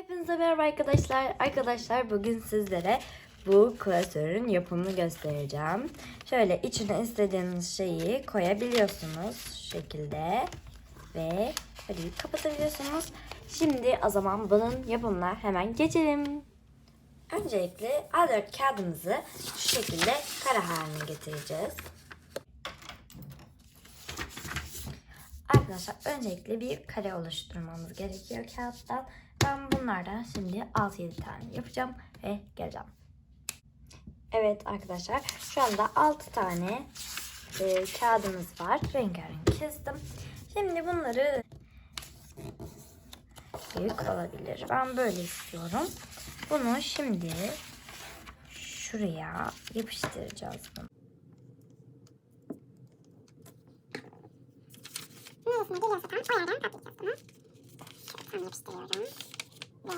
Hepinize merhaba arkadaşlar. Arkadaşlar bugün sizlere bu klasörün yapımını göstereceğim. Şöyle içine istediğiniz şeyi koyabiliyorsunuz şu şekilde ve böyle kapatabiliyorsunuz. Şimdi o zaman bunun yapımına hemen geçelim. Öncelikle A4 kağıdımızı şu şekilde kara haline getireceğiz. Arkadaşlar öncelikle bir kare oluşturmamız gerekiyor kağıttan. Ben bunlardan şimdi 6-7 tane yapacağım ve geleceğim. Evet arkadaşlar şu anda 6 tane e, kağıdımız var. Rengarenk kestim. Şimdi bunları büyük olabilir. Ben böyle istiyorum. Bunu şimdi şuraya yapıştıracağız bunu. Neresine geliyorsa tam o yerden katlayacağız bunu. Tam yapıştırıyorum. Ve.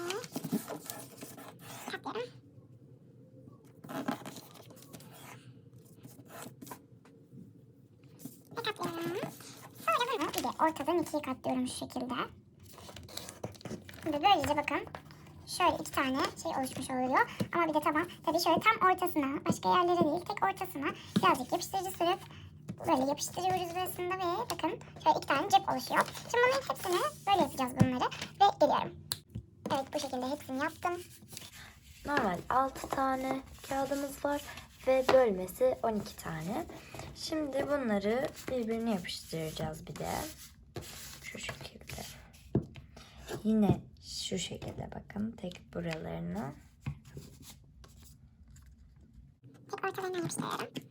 Sonra bunu bir de ortadan ikiye katlıyorum şu şekilde. Şimdi böylece bakın şöyle iki tane şey oluşmuş oluyor. Ama bir de taban tabii şöyle tam ortasına başka yerlere değil tek ortasına birazcık yapıştırıcı sürüp böyle yapıştırıyoruz burasında ve bakın şöyle iki tane cep oluşuyor. Şimdi bunların hepsini böyle yapacağız bunları ve geliyorum. Bu şekilde hepsini yaptım. Normal 6 tane kağıdımız var ve bölmesi 12 tane. Şimdi bunları birbirine yapıştıracağız bir de. Şu şekilde. Yine şu şekilde bakın tek buralarını. Tek ortalarına yapıştırıyorum.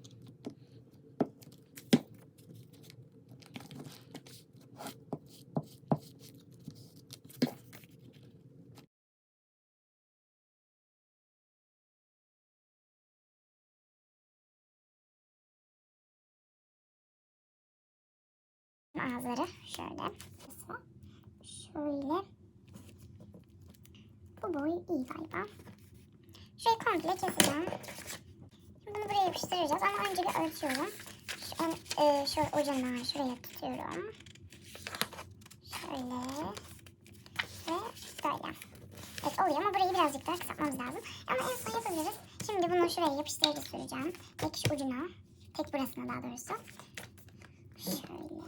Ağızları şöyle. Şöyle. Bu boy iyi galiba. Şurayı komple keseceğim. Şimdi bunu buraya yapıştıracağız ama önce bir ölçüyorum. Şu, e, şöyle ucundan şuraya tutuyorum. Şöyle. Ve böyle. Evet oluyor ama burayı birazcık daha kısaltmamız lazım. Ama en son yapabiliriz. Şimdi bunu şuraya yapıştırıcı süreceğim. Tek ucuna. Tek burasına daha doğrusu. Şöyle.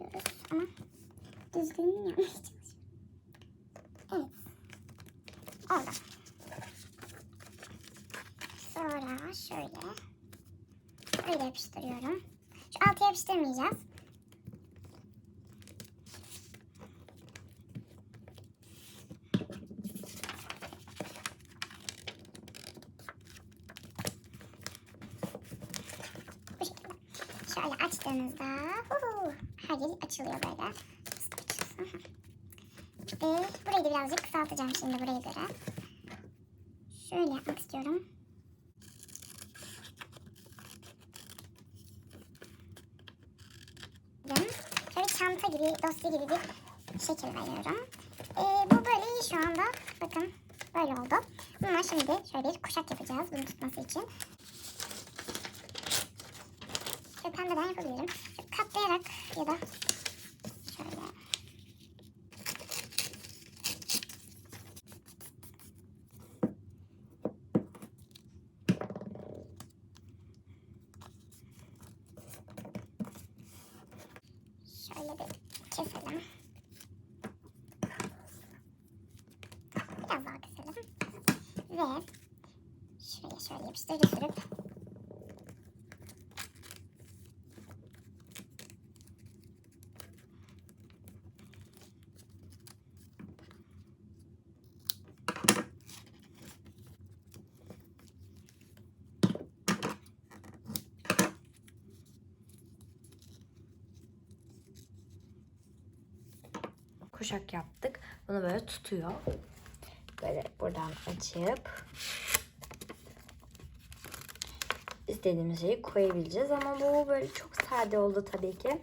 Evet diyoruz ama düzgün yapmaya çalışıyorum. Evet. Oldu. Sonra şöyle. Böyle yapıştırıyorum. Şu altı yapıştırmayacağız. Şöyle açtığınızda her yeri açılıyor böyle. Ve burayı da birazcık kısaltacağım şimdi buraya göre. Şöyle yapmak istiyorum. Şöyle çanta gibi, dosya gibi bir şekil veriyorum. Ee, bu böyle iyi şu anda. Bakın böyle oldu. Bununla şimdi şöyle bir kuşak yapacağız bunu tutması için. Şöyle pembeden yapabilirim. Katlayarak ya da şöyle. Şöyle bir keselim. Biraz daha keselim. Ve şuraya şöyle yapıştırıcı Kuşak yaptık. Bunu böyle tutuyor. Böyle buradan açıp istediğimiz şeyi koyabileceğiz ama bu böyle çok sade oldu tabii ki.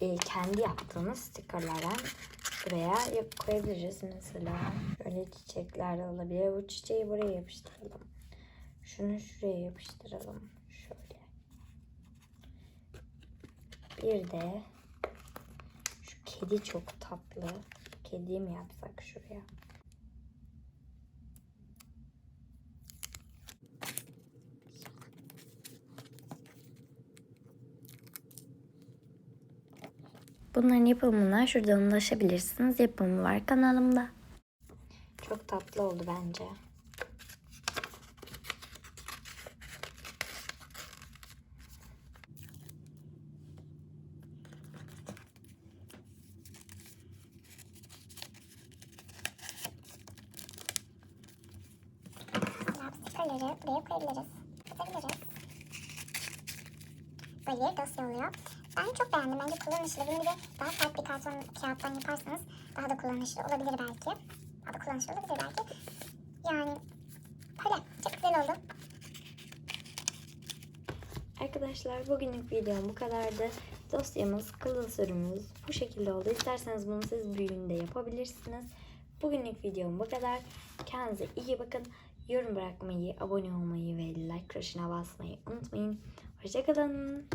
Ee, kendi yaptığımız stikerlerden buraya yap- koyabiliriz mesela. Şöyle çiçekler de olabilir. Bu çiçeği buraya yapıştıralım. Şunu şuraya yapıştıralım. Şöyle. Bir de şu kedi çok tatlı. Kediyi mi yapsak şuraya? Bunların yapımına şuradan ulaşabilirsiniz. Yapımı var kanalımda. Çok tatlı oldu bence. Buraya koyabiliriz. Böyle dosya oluyor. Ben çok beğendim. Bence kullanışlı. Bunu bir de daha sert bir karton kağıttan yaparsanız daha da kullanışlı olabilir belki. Daha da kullanışlı olabilir belki. Yani böyle çok güzel oldu. Arkadaşlar bugünlük videom bu kadardı. Dosyamız, klasörümüz bu şekilde oldu. İsterseniz bunu siz büyüğünde yapabilirsiniz. Bugünlük videom bu kadar. Kendinize iyi bakın. Yorum bırakmayı, abone olmayı ve like tuşuna basmayı unutmayın. Hoşçakalın.